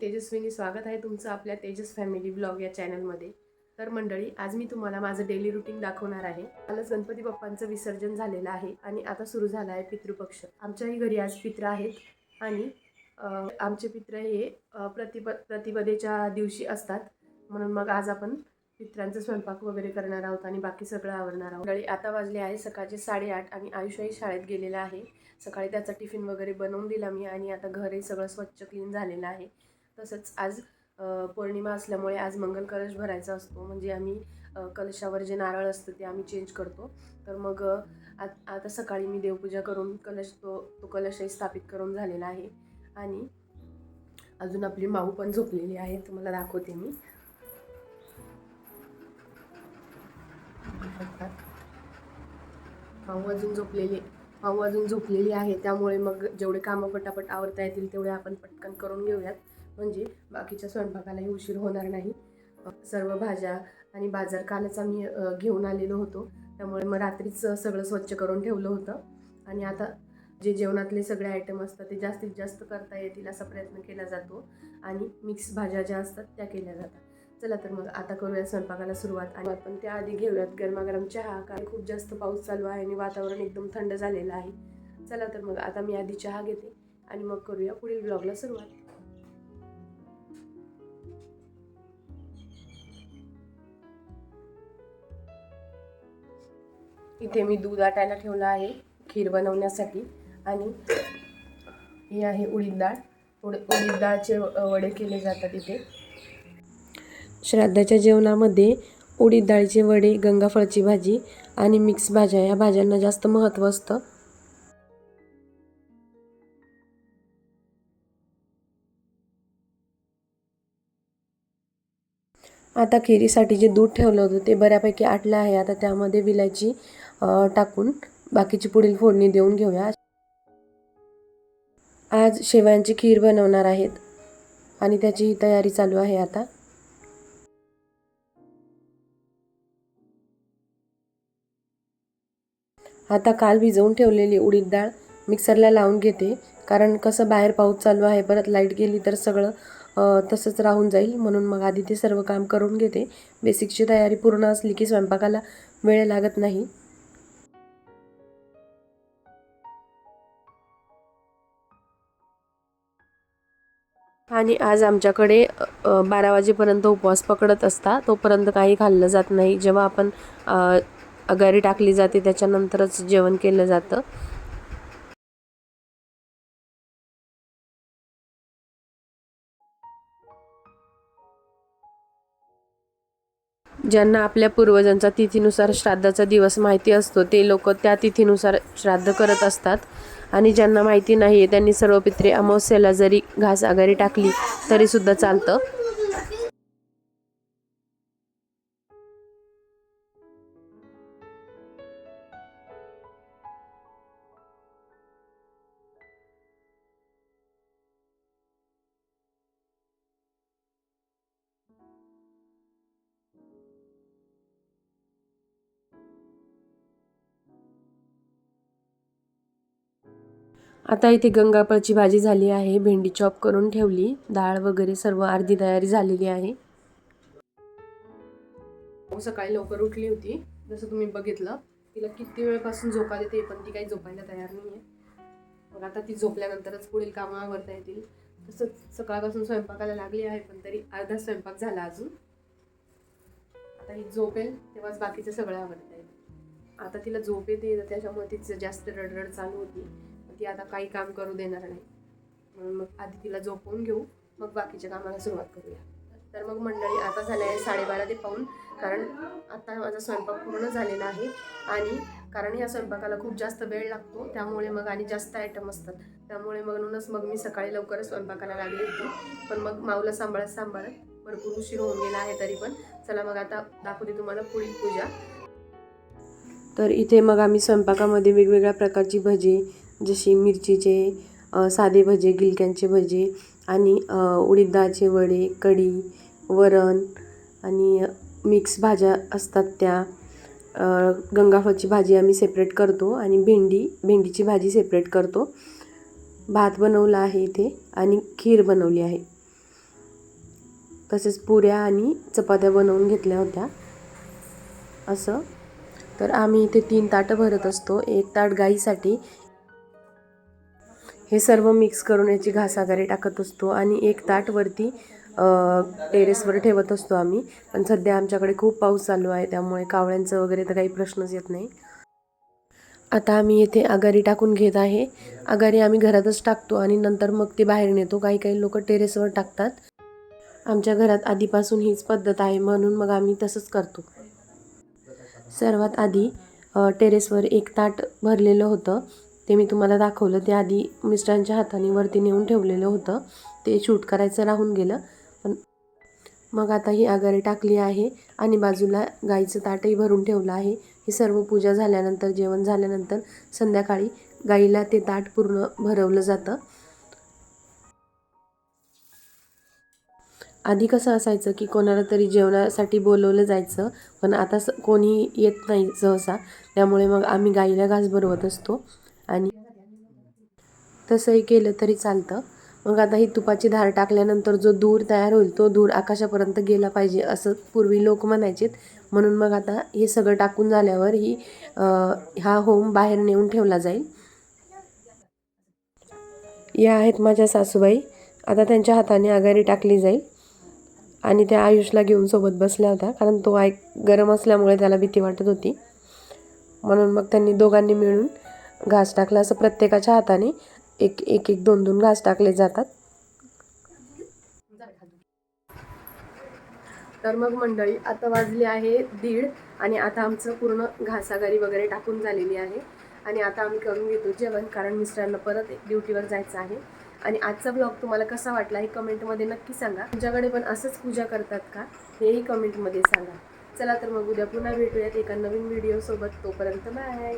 तेजस्विनी स्वागत आहे तुमचं आपल्या तेजस फॅमिली ब्लॉग या चॅनलमध्ये. तर मंडळी आज मी तुम्हाला माझं डेली रुटीन दाखवणार आहे. कालच गणपती बाप्पांचं विसर्जन झालेलं आहे आणि आता सुरू झाला आहे पितृपक्ष. आमच्याही घरी आज पित्र आहेत आणि आमचे पित्र हे प्रतिप प्रतिपदेच्या दिवशी असतात. म्हणून मग आज आपण पित्रांचा स्वयंपाक वगैरे करणार आहोत आणि बाकी सगळं आवरणार आहोत. मंडळी आता वाजले आहे सकाळचे साडेआठ आणि आयुष्यही शाळेत गेलेला आहे. सकाळी त्याचा टिफिन वगैरे बनवून दिला मी आणि आता घरही सगळं स्वच्छ क्लीन झालेलं आहे. तसंच आज पौर्णिमा असल्यामुळे आज मंगल कलश भरायचा असतो. म्हणजे आम्ही कलशावर जे नारळ असतं ते आम्ही चेंज करतो. तर मग आत- आता सकाळी मी देवपूजा करून कलश तो तो कलशही स्थापित करून झालेला आहे. आणि अजून आपली माऊ पण झोपलेली आहे तुम्हाला दाखवते मी. माऊ अजून झोपलेली माऊ अजून झोपलेली आहे. त्यामुळे मग जेवढे कामं पटापट आवरता येतील तेवढे आपण पटकन करून घेऊयात. म्हणजे बाकीच्या स्वयंपाकालाही उशीर होणार नाही. सर्व भाज्या आणि बाजार कालच आम्ही घेऊन आलेलो होतो. त्यामुळे मग रात्रीच सगळं स्वच्छ करून ठेवलं होतं. आणि आता जे जेवणातले सगळे आयटम असतात ते जास्तीत जास्त करता येतील असा प्रयत्न केला जातो. आणि मिक्स भाज्या ज्या असतात त्या केल्या जातात. चला तर मग आता करूया स्वयंपाकाला सुरुवात आणि आपण त्याआधी घेऊयात गरमागरम चहा. कारण खूप जास्त पाऊस चालू आहे आणि वातावरण एकदम थंड झालेलं आहे. चला तर मग आता मी आधी चहा घेते आणि मग करूया पुढील ब्लॉगला सुरुवात. इथे मी दूध आटायला ठेवलं आहे खीर बनवण्यासाठी. आणि ही आहे उडीद डाळ. उड उडीद डाळचे वडे केले जातात इथे. श्राद्धाच्या जेवणामध्ये उडीद डाळीचे वडे गंगाफळची भाजी आणि मिक्स भाज्या या भाज्यांना जास्त महत्त्व असतं. आता खिरीसाठी जे दूध ठेवलं होतं ते बऱ्यापैकी आटलं आहे. आता त्यामध्ये विलायची टाकून बाकीची पुढील फोडणी देऊन घेऊया. आज शेवयांची खीर बनवणार आहेत आणि त्याची तयारी चालू आहे आता. आता काल भिजवून ठेवलेली उडीद डाळ मिक्सरला लावून घेते. कारण कसं बाहेर पाऊस चालू आहे परत लाइट गेली तर सगळं तसंच राहून जाईल. म्हणून मग आधी ते सर्व काम करून घेते. बेसिकची तयारी पूर्ण असली की स्वयंपाकाला वेळ लागत नाही. आणि आज आमच्याकडे बारा वाजेपर्यंत उपवास पकडत असता तोपर्यंत काही खाल्लं जात नाही. जेव्हा आपण अगारी टाकली जाते त्याच्यानंतरच जेवण केलं जातं. ज्यांना आपल्या पूर्वजांचा तिथीनुसार श्राद्धाचा दिवस माहिती असतो ते लोक त्या तिथीनुसार श्राद्ध करत असतात. आणि ज्यांना माहिती नाही आहे त्यांनी सर्व पित्रे अमावस्येला जरी घास आघारी टाकली तरीसुद्धा चालतं. आता इथे गंगापळची भाजी झाली आहे. भेंडी चॉप करून ठेवली. डाळ वगैरे सर्व अर्धी तयारी झालेली आहे. सकाळी लवकर उठली होती. जसं तुम्ही बघितलं तिला किती वेळपासून झोका देते पण ती काही झोपायला तयार नाही आहे मग आता ती झोपल्यानंतरच पुढील कामं आवरता येतील. तसंच सकाळपासून स्वयंपाकाला लागली आहे पण तरी अर्धा स्वयंपाक झाला अजून. आता ही झोपेल तेव्हाच बाकीचं सगळं आवडता येईल. आता तिला झोप येते त्याच्यामुळे तिचं जास्त रडरड चालू होती. ती आता काही काम करू देणार नाही. म्हणून मग आधी तिला झोपवून घेऊ. मग बाकीच्या कामाला सुरुवात करूया. तर मग मंडळी आता झालं आहे साडेबारा ते पाऊन. कारण आता माझा स्वयंपाक पूर्ण झालेला आहे. आणि कारण ह्या स्वयंपाकाला खूप जास्त वेळ लागतो. त्यामुळे मग आणि जास्त आयटम असतात. त्यामुळे म्हणूनच मग मी सकाळी लवकरच स्वयंपाकाला लागले होते. पण मग माऊला सांभाळत सांभाळत भरपूर उशीर होऊन गेला आहे तरी पण. चला मग आता दाखवते तुम्हाला पुढील पूजा. तर इथे मग आम्ही स्वयंपाकामध्ये वेगवेगळ्या प्रकारची भजी जशी मिरचीचे साधे भजे गिलक्यांचे भजे आणि उडीदाचे उडीद वडे कढी वरण आणि मिक्स भाज्या असतात त्या. गंगाफळची भाजी आम्ही सेपरेट करतो आणि भेंडी भेंडीची भाजी सेपरेट करतो. भात बनवला आहे इथे आणि खीर बनवली आहे. तसेच पुऱ्या आणि चपात्या बनवून घेतल्या होत्या. असं. तर आम्ही इथे तीन ताटं भरत असतो. एक ताट गाईसाठी हे सर्व मिक्स करून याची घासाघारी टाकत असतो आणि एक ताटवरती टेरेसवर ठेवत असतो आम्ही. पण सध्या आमच्याकडे खूप पाऊस चालू आहे त्यामुळे कावळ्यांचं वगैरे तर काही प्रश्नच येत नाही. आता आम्ही येथे आगारी टाकून घेत आहे. आगारी आम्ही घरातच टाकतो आणि नंतर मग ते बाहेर नेतो. काही काही लोक टेरेसवर टाकतात. आमच्या घरात आधीपासून हीच पद्धत आहे म्हणून मग आम्ही तसंच करतो. सर्वात आधी टेरेसवर एक ताट भरलेलं होतं. ते मी तुम्हाला दाखवलं. ते आधी मिस्टरांच्या हाताने वरती नेऊन ठेवलेलं होतं. ते शूट करायचं राहून गेलं. पण मग आता ही आगारी टाकली आहे आणि बाजूला गाईचं ताटही भरून ठेवलं आहे. ही सर्व पूजा झाल्यानंतर जेवण झाल्यानंतर संध्याकाळी गाईला ते ताट पूर्ण भरवलं जातं. आधी कसं असायचं की कोणाला तरी जेवणासाठी बोलवलं जायचं पण आता स कोणी येत नाही सहसा. त्यामुळे मग आम्ही गाईला घास भरवत असतो. तसंही केलं तरी चालतं. मग आता ही तुपाची धार टाकल्यानंतर जो धूर तयार होईल तो धूर आकाशापर्यंत गेला पाहिजे असं पूर्वी लोक म्हणायचेत. म्हणून मग आता हे सगळं टाकून झाल्यावर ही हा होम बाहेर नेऊन ठेवला जाईल. या आहेत माझ्या सासूबाई. आता त्यांच्या हाताने आघारी टाकली जाईल. आणि त्या आयुषला घेऊन सोबत बसल्या होत्या कारण तो आय गरम असल्यामुळे त्याला भीती वाटत होती. म्हणून मग त्यांनी दोघांनी मिळून घास टाकला असं प्रत्येकाच्या हाताने. एक एक एक दोन दोन घास टाकले जातात. तर मग मंडळी आता वाजली आहे दीड आणि आता आमचं पूर्ण घासागारी वगैरे टाकून झालेली आहे. आणि आता आम्ही करून घेतो जेवण कारण मिस्टरांना परत ड्युटीवर जायचं आहे. आणि आजचा ब्लॉग तुम्हाला कसा वाटला हे कमेंटमध्ये नक्की सांगा. तुमच्याकडे पण असंच पूजा करतात का हेही कमेंटमध्ये सांगा. चला तर मग उद्या पुन्हा भेटूयात एका नवीन व्हिडिओसोबत तोपर्यंत बाय.